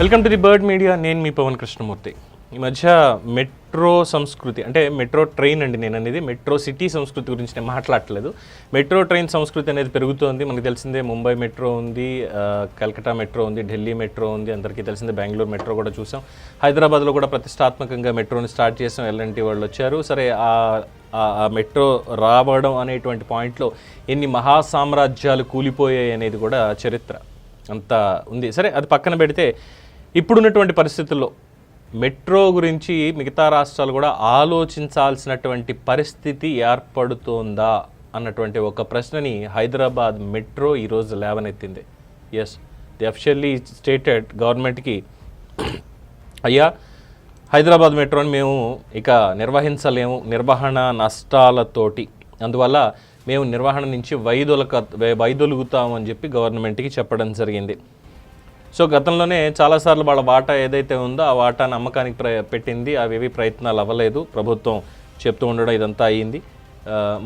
Welcome to the Bird Media. నేను మీ పవన్ కృష్ణమూర్తి. ఈ మధ్య మెట్రో సంస్కృతి అంటే మెట్రో ట్రైన్ అండి నేను అనేది. మెట్రో సిటీ సంస్కృతి గురించి నేను మాట్లాడట్లేదు. మెట్రో ట్రైన్ సంస్కృతి అనేది పెరుగుతోంది. మనకు తెలిసిందే ముంబై మెట్రో ఉంది కలకటా మెట్రో ఉంది ఢిల్లీ మెట్రో ఉంది. అందరికీ తెలిసిందే బెంగళూరు మెట్రో కూడా చూసాం. హైదరాబాద్లో కూడా ప్రతిష్టాత్మకంగా మెట్రోని స్టార్ట్ చేసాం. ఎల్ఎన్టీ వాళ్ళు వచ్చారు. సరే ఆ ఆ- ఆ మెట్రో రావడం అనేటువంటి పాయింట్లో ఎన్ని మహా సామ్రాజ్యాలు కూలిపోయాయి అనేది కూడా చరిత్ర అంత ఉంది. సరే అది పక్కన పెడితే ఇప్పుడున్నటువంటి పరిస్థితుల్లో మెట్రో గురించి మిగతా రాష్ట్రాలు కూడా ఆలోచించాల్సినటువంటి పరిస్థితి ఏర్పడుతోందా అన్నటువంటి ఒక ప్రశ్నని హైదరాబాద్ మెట్రో ఈరోజు లేవనెత్తింది. ఎస్ ది అఫిషియల్లీ స్టేటెడ్ గవర్నమెంట్కి అయ్యా హైదరాబాద్ మెట్రోని మేము ఇక నిర్వహించలేము నిర్వహణ నష్టాలతోటి. అందువల్ల మేము నిర్వహణ నుంచి వైదొలక వైదొలుగుతామని చెప్పి గవర్నమెంట్కి చెప్పడం జరిగింది. సో గతంలోనే చాలాసార్లు వాళ్ళ వాటా ఏదైతే ఉందో ఆ వాటా నమ్మకానికి ప్ర పెట్టింది. అవేవి ప్రయత్నాలు అవ్వలేదు. ప్రభుత్వం చెప్తూ ఉండడం ఇదంతా అయ్యింది.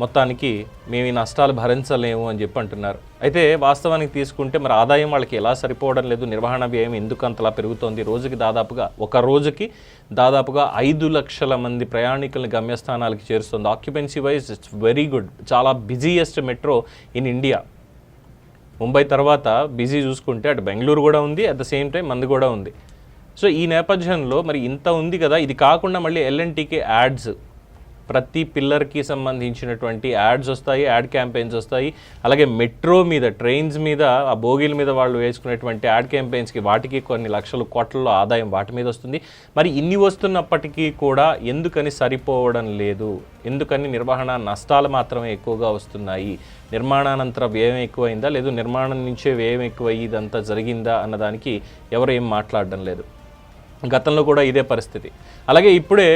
మొత్తానికి మేము ఈ నష్టాలు భరించలేము అని చెప్పి అంటున్నారు. అయితే వాస్తవానికి తీసుకుంటే మరి ఆదాయం వాళ్ళకి ఎలా సరిపోవడం లేదు. నిర్వహణ వ్యయం ఎందుకు అంతలా పెరుగుతోంది? రోజుకి దాదాపుగా ఒక రోజుకి దాదాపుగా ఐదు లక్షల మంది ప్రయాణికులను గమ్యస్థానాలకి చేరుస్తుంది. Occupancy wise it's very good చాలా busiest metro in India Mumbai తర్వాత బిజీ చూసుకుంటే అటు బెంగళూరు కూడా ఉంది అట్ ద సేమ్ టైం మంది కూడా ఉంది. సో ఈ నేపథ్యంలో మరి ఇంత ఉంది కదా ఇది కాకుండా మళ్ళీ ఎల్ఎన్టీకే యాడ్స్ ప్రతి పిల్లర్కి సంబంధించినటువంటి యాడ్స్ వస్తాయి యాడ్ క్యాంపెయిన్స్ వస్తాయి. అలాగే మెట్రో మీద ట్రైన్స్ మీద ఆ బోగీల మీద వాళ్ళు వేసుకునేటువంటి యాడ్ క్యాంపెయిన్స్కి వాటికి కొన్ని లక్షలు కోట్లలో ఆదాయం వాటి మీద వస్తుంది. మరి ఇన్ని వస్తున్నప్పటికీ కూడా ఎందుకని సరిపోవడం లేదు? ఎందుకని నిర్వహణ నష్టాలు మాత్రమే ఎక్కువగా వస్తున్నాయి? నిర్మాణానంతర వ్యయం ఎక్కువైందా? లేదు నిర్మాణం నుంచే వ్యయం ఎక్కువయ్యి ఇదంతా జరిగిందా? అన్నదానికి ఎవరు ఏం మాట్లాడడం లేదు. గతంలో కూడా ఇదే పరిస్థితి. అలాగే ఇప్పుడే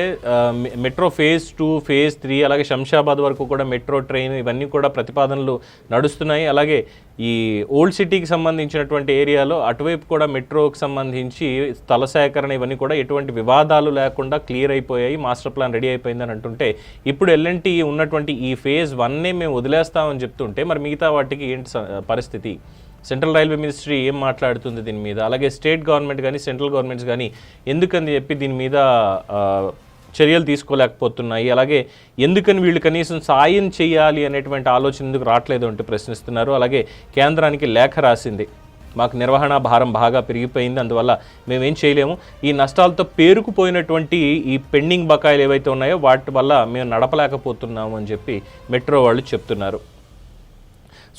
metro phase two phase three అలాగే శంషాబాద్ వరకు కూడా మెట్రో ట్రైన్ ఇవన్నీ కూడా ప్రతిపాదనలు నడుస్తున్నాయి. అలాగే ఈ ఓల్డ్ సిటీకి సంబంధించినటువంటి ఏరియాలో అటువైపు కూడా మెట్రోకి సంబంధించి స్థల సేకరణ ఇవన్నీ కూడా ఎటువంటి వివాదాలు లేకుండా క్లియర్ అయిపోయాయి మాస్టర్ ప్లాన్ రెడీ అయిపోయిందని అంటుంటే ఇప్పుడు ఎల్ఎన్టీ ఉన్నటువంటి ఈ ఫేజ్ వన్నే మేము వదిలేస్తామని చెప్తుంటే మరి మిగతా వాటికి ఏంటి స- పరిస్థితి? సెంట్రల్ రైల్వే మినిస్ట్రీ ఏం మాట్లాడుతుంది దీని మీద? అలాగే స్టేట్ గవర్నమెంట్ కానీ సెంట్రల్ గవర్నమెంట్స్ కానీ ఎందుకని చెప్పి దీని మీద చర్యలు తీసుకోలేకపోతున్నాయి? అలాగే ఎందుకని వీళ్ళు కనీసం సాయం చేయాలి అనేటువంటి ఆలోచన ఎందుకు రావట్లేదు అంటూ ప్రశ్నిస్తున్నారు. అలాగే కేంద్రానికి లేఖ రాసింది. మాకు నిర్వహణ భారం బాగా పెరిగిపోయింది. అందువల్ల మేమేం చేయలేము. ఈ నష్టాలతో పేరుకుపోయినటువంటి ఈ పెండింగ్ బకాయిలు ఏవైతే ఉన్నాయో వాటి వల్ల మేము నడపలేకపోతున్నాము అని చెప్పి మెట్రో వాళ్ళు చెప్తున్నారు.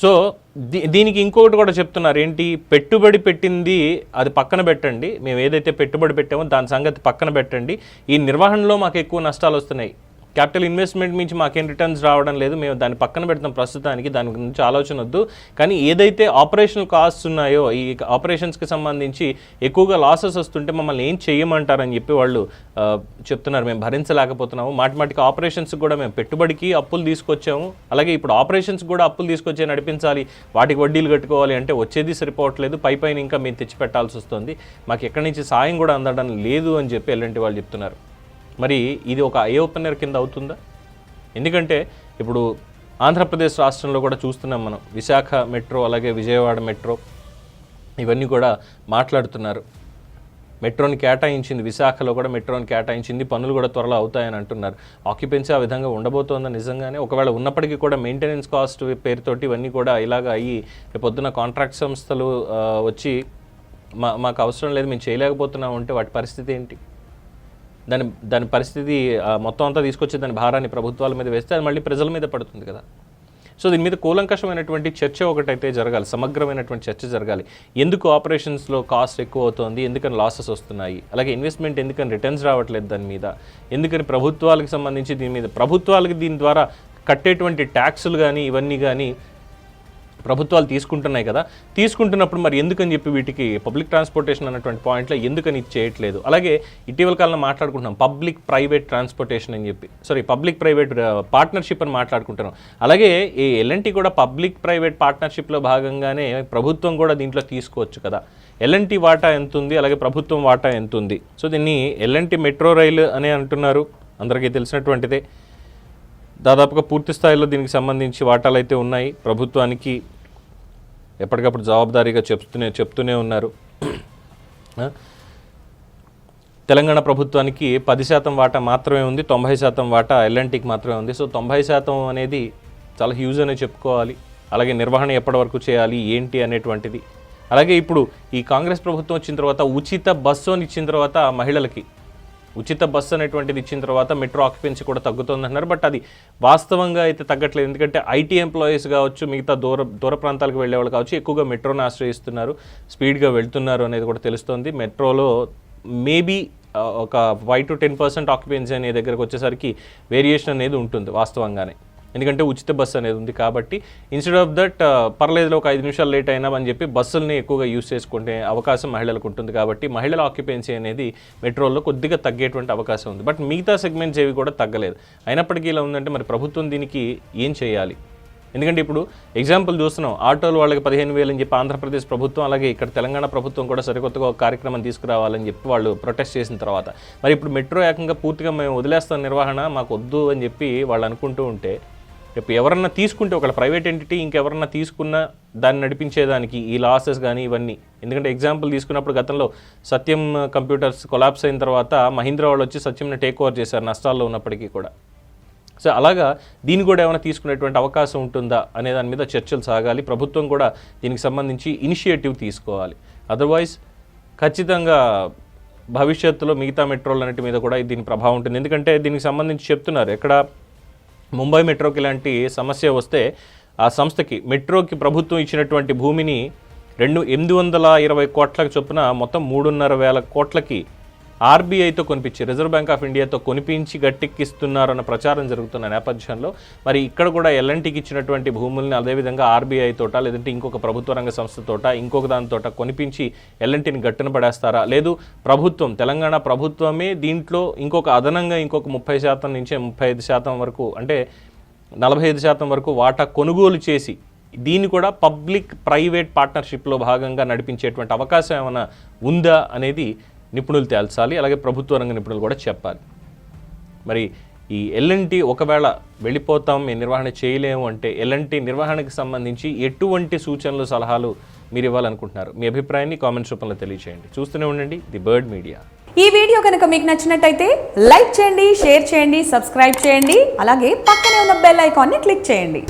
సో దీ- దీనికి ఇంకొకటి కూడా చెప్తున్నారు. ఏంటి? పెట్టుబడి పెట్టింది అది పక్కన పెట్టండి. మేము ఏదైతే పెట్టుబడి పెట్టామో దాని సంగతి పక్కన పెట్టండి. ఈ నిర్వహణలో మాకు ఎక్కువ నష్టాలు వస్తున్నాయి. క్యాపిటల్ ఇన్వెస్ట్మెంట్ నుంచి మాకేం రిటర్న్స్ రావడం లేదు మేము దాన్ని పక్కన పెడతాం ప్రస్తుతానికి దాని గురించి ఆలోచన వద్దు. కానీ ఏదైతే ఆపరేషనల్ కాస్ట్స్ ఉన్నాయో ఈ ఆపరేషన్స్కి సంబంధించి ఎక్కువగా లాసెస్ వస్తుంటే మమ్మల్ని ఏం చేయమంటారని చెప్పి వాళ్ళు చెప్తున్నారు. మేము భరించలేకపోతున్నాము. మాటి మాటికి ఆపరేషన్స్ కూడా మేము పెట్టుబడికి అప్పులు తీసుకొచ్చాము. అలాగే ఇప్పుడు ఆపరేషన్స్ కూడా అప్పులు తీసుకొచ్చే నడిపించాలి. వాటికి వడ్డీలు కట్టుకోవాలి అంటే వచ్చేది సరిపోవట్లేదు. పై పైన ఇంకా మేము తెచ్చిపెట్టాల్సి వస్తుంది. మాకు ఎక్కడి నుంచి సాయం కూడా అందడం లేదు అని చెప్పి ఎలాంటి వాళ్ళు చెప్తున్నారు. మరి ఇది ఒక ఐ ఓపెనర్ కింద అవుతుందా? ఎందుకంటే ఇప్పుడు ఆంధ్రప్రదేశ్ రాష్ట్రంలో కూడా చూస్తున్నాం మనం విశాఖ మెట్రో అలాగే విజయవాడ మెట్రో ఇవన్నీ కూడా మాట్లాడుతున్నారు. మెట్రోని కేటాయించింది విశాఖలో కూడా మెట్రోని కేటాయించింది పనులు కూడా త్వరలో అవుతాయని అంటున్నారు. ఆక్యుపెన్సీ ఆ విధంగా ఉండబోతోందా నిజంగానే? ఒకవేళ ఉన్నప్పటికీ కూడా మెయింటెనెన్స్ కాస్ట్ పేరుతోటి ఇవన్నీ కూడా ఇలాగ అయ్యి రేపొద్దున కాంట్రాక్ట్ సంస్థలు వచ్చి మా మాకు అవసరం లేదు మేము చేయలేకపోతున్నాం అంటే వాటి పరిస్థితి ఏంటి? దాని దాని పరిస్థితి మొత్తం అంతా తీసుకొచ్చి దాని భారాన్ని ప్రభుత్వాల మీద వేస్తే అది మళ్ళీ ప్రజల మీద పడుతుంది కదా. సో దీని మీద కూలంకషమైనటువంటి చర్చ ఒకటైతే జరగాలి సమగ్రమైనటువంటి చర్చ జరగాలి. ఎందుకు ఆపరేషన్స్లో కాస్ట్ ఎక్కువ అవుతుంది ఎందుకని లాసెస్ వస్తున్నాయి అలాగే ఇన్వెస్ట్మెంట్ ఎందుకని రిటర్న్స్ రావట్లేదు దాని మీద ఎందుకని ప్రభుత్వాలకు సంబంధించి దీని మీద ప్రభుత్వాలకి దీని ద్వారా కట్టేటువంటి ట్యాక్సులు కానీ ఇవన్నీ కానీ ప్రభుత్వాలు తీసుకుంటున్నాయి కదా తీసుకుంటున్నప్పుడు మరి ఎందుకని చెప్పి వీటికి పబ్లిక్ ట్రాన్స్పోర్టేషన్ అన్నటువంటి పాయింట్లో ఎందుకని ఇది చేయట్లేదు? అలాగే ఇటీవల కాలంలో మాట్లాడుకుంటున్నాం పబ్లిక్ ప్రైవేట్ ట్రాన్స్పోర్టేషన్ అని చెప్పి. సారీ పబ్లిక్ ప్రైవేట్ పార్ట్నర్షిప్ అని మాట్లాడుకుంటున్నాం. అలాగే ఈ ఎల్ఎన్టీ కూడా పబ్లిక్ ప్రైవేట్ పార్ట్నర్షిప్లో భాగంగానే ప్రభుత్వం కూడా దీంట్లో తీసుకోవచ్చు కదా. ఎల్ఎన్టీ వాటా ఎంత ఉంది అలాగే ప్రభుత్వం వాటా ఎంత ఉంది సో దీన్ని ఎల్ఎన్టీ మెట్రో రైలు అని అంటున్నారు అందరికీ తెలిసినటువంటిదే. దాదాపుగా పూర్తి స్థాయిలో దీనికి సంబంధించి వాటాలు అయితే ఉన్నాయి ప్రభుత్వానికి ఎప్పటికప్పుడు జవాబుదారీగా చెప్తూనే చెప్తూనే ఉన్నారు. తెలంగాణ ప్రభుత్వానికి పది శాతం వాటా మాత్రమే ఉంది తొంభై శాతం వాటా ఎల్ఎన్టీకి మాత్రమే ఉంది. సో తొంభై శాతం అనేది చాలా హ్యూజ్ అనే చెప్పుకోవాలి. అలాగే నిర్వహణ ఎప్పటి వరకు చేయాలి ఏంటి అనేటువంటిది. అలాగే ఇప్పుడు ఈ కాంగ్రెస్ ప్రభుత్వం వచ్చిన తర్వాత ఉచిత బస్సు అని ఇచ్చిన తర్వాత మహిళలకి ఉచిత బస్సు అనేటువంటిది ఇచ్చిన తర్వాత మెట్రో ఆక్యుపెన్సీ కూడా తగ్గుతుంది అంటున్నారు బట్ అది వాస్తవంగా అయితే తగ్గట్లేదు. ఎందుకంటే ఐటీ ఎంప్లాయీస్ కావచ్చు మిగతా దూర దూర ప్రాంతాలకు వెళ్ళే వాళ్ళు కావచ్చు ఎక్కువగా మెట్రోని ఆశ్రయిస్తున్నారు. స్పీడ్గా వెళ్తున్నారు అనేది కూడా తెలుస్తోంది. మెట్రోలో మేబీ ఒక five to ten percent occupancy అనే దగ్గరకు వచ్చేసరికి వేరియేషన్ అనేది ఉంటుంది వాస్తవంగానే. ఎందుకంటే ఉచిత బస్సు అనేది ఉంది కాబట్టి ఇన్స్టెడ్ ఆఫ్ దట్ పర్లేదు ఒక ఐదు నిమిషాలు లేట్ అయినా అని చెప్పి బస్సుల్ని ఎక్కువగా యూజ్ చేసుకుంటే అవకాశం మహిళలకు ఉంటుంది కాబట్టి మహిళల ఆక్యుపెన్సీ అనేది మెట్రోల్లో కొద్దిగా తగ్గేటువంటి అవకాశం ఉంది. బట్ మిగతా సెగ్మెంట్స్ ఏవి కూడా తగ్గలేదు. అయినప్పటికీ ఇలా ఉందంటే మరి ప్రభుత్వం దీనికి ఏం చేయాలి? ఎందుకంటే ఇప్పుడు ఎగ్జాంపుల్ చూస్తున్నాం. ఆటోలు వాళ్ళకి పదిహేను వేలు అని చెప్పి ఆంధ్రప్రదేశ్ ప్రభుత్వం అలాగే ఇక్కడ తెలంగాణ ప్రభుత్వం కూడా సరికొత్తగా ఒక కార్యక్రమం తీసుకురావాలని చెప్పి వాళ్ళు ప్రొటెస్ట్ చేసిన తర్వాత. మరి ఇప్పుడు మెట్రో ఏకంగా పూర్తిగా మేము వదిలేస్తాం నిర్వహణ మాకు వద్దు అని చెప్పి వాళ్ళు అనుకుంటూ ఉంటే రేపు ఎవరన్నా తీసుకుంటే ఒకవేళ ప్రైవేట్ ఎంటిటీ ఇంకెవరన్నా తీసుకున్నా దాన్ని నడిపించేదానికి ఈ లాసెస్ కానీ ఇవన్నీ. ఎందుకంటే ఎగ్జాంపుల్ తీసుకున్నప్పుడు గతంలో సత్యం కంప్యూటర్స్ కొలాప్స్ అయిన తర్వాత మహీంద్రా వాళ్ళు వచ్చి సత్యంని టేక్ ఓవర్ చేశారు నష్టాల్లో ఉన్నప్పటికీ కూడా. సో అలాగా దీన్ని కూడా ఏమైనా తీసుకునేటువంటి అవకాశం ఉంటుందా అనే దాని మీద చర్చలు సాగాలి. ప్రభుత్వం కూడా దీనికి సంబంధించి ఇనిషియేటివ్ తీసుకోవాలి. అదర్వైజ్ ఖచ్చితంగా భవిష్యత్తులో మిగతా మెట్రోలు అన్నిటి మీద కూడా దీని ప్రభావం ఉంటుంది. ఎందుకంటే దీనికి సంబంధించి చెప్తున్నారు. ఎక్కడ ముంబై మెట్రోకి ఇలాంటి సమస్య వస్తే ఆ సంస్థకి మెట్రోకి ప్రభుత్వం ఇచ్చినటువంటి భూమిని రెండు ఎనిమిది వందల ఇరవై కోట్లకు చొప్పున మొత్తం మూడున్నర వేల కోట్లకి ఆర్బీఐతో కొనిపించి రిజర్వ్ బ్యాంక్ ఆఫ్ ఇండియాతో కొనిపించి గట్టెక్కిస్తున్నారన్న ప్రచారం జరుగుతున్న నేపథ్యంలో మరి ఇక్కడ కూడా ఎల్ఎన్టీకి ఇచ్చినటువంటి భూముల్ని అదేవిధంగా ఆర్బీఐ తోట లేదంటే ఇంకొక ప్రభుత్వ రంగ సంస్థ తోట ఇంకొక దాని తోట కొనిపించి ఎల్ఎన్టీని గట్టున పడేస్తారా? లేదు ప్రభుత్వం తెలంగాణ ప్రభుత్వమే దీంట్లో ఇంకొక అదనంగా ఇంకొక ముప్పై శాతం నుంచి ముప్పై ఐదు శాతం వరకు అంటే నలభై ఐదు శాతం వరకు వాటా కొనుగోలు చేసి దీన్ని కూడా పబ్లిక్ ప్రైవేట్ పార్ట్నర్షిప్లో భాగంగా నడిపించేటువంటి అవకాశం ఏమైనా ఉందా అనేది నిపుణులు తేల్చాలి అలాగే ప్రభుత్వ రంగ నిపుణులు కూడా చెప్పాలి. మరి ఈ ఎల్ఎన్టీ ఒకవేళ వెళ్ళిపోతాం మేము నిర్వహణ చేయలేము అంటే ఎల్ఎన్టీ నిర్వహణకు సంబంధించి ఎటువంటి సూచనలు సలహాలు మీరు ఇవ్వాలనుకుంటున్నారు? మీ అభిప్రాయాన్ని కామెంట్స్ రూపంలో తెలియచేయండి. చూస్తూనే ఉండండి ది బర్డ్ మీడియా. ఈ వీడియో కనుక మీకు నచ్చినట్టయితే లైక్ చేయండి షేర్ చేయండి సబ్స్క్రైబ్ చేయండి అలాగే పక్కనే ఉన్న బెల్ ఐకాన్ని క్లిక్ చేయండి.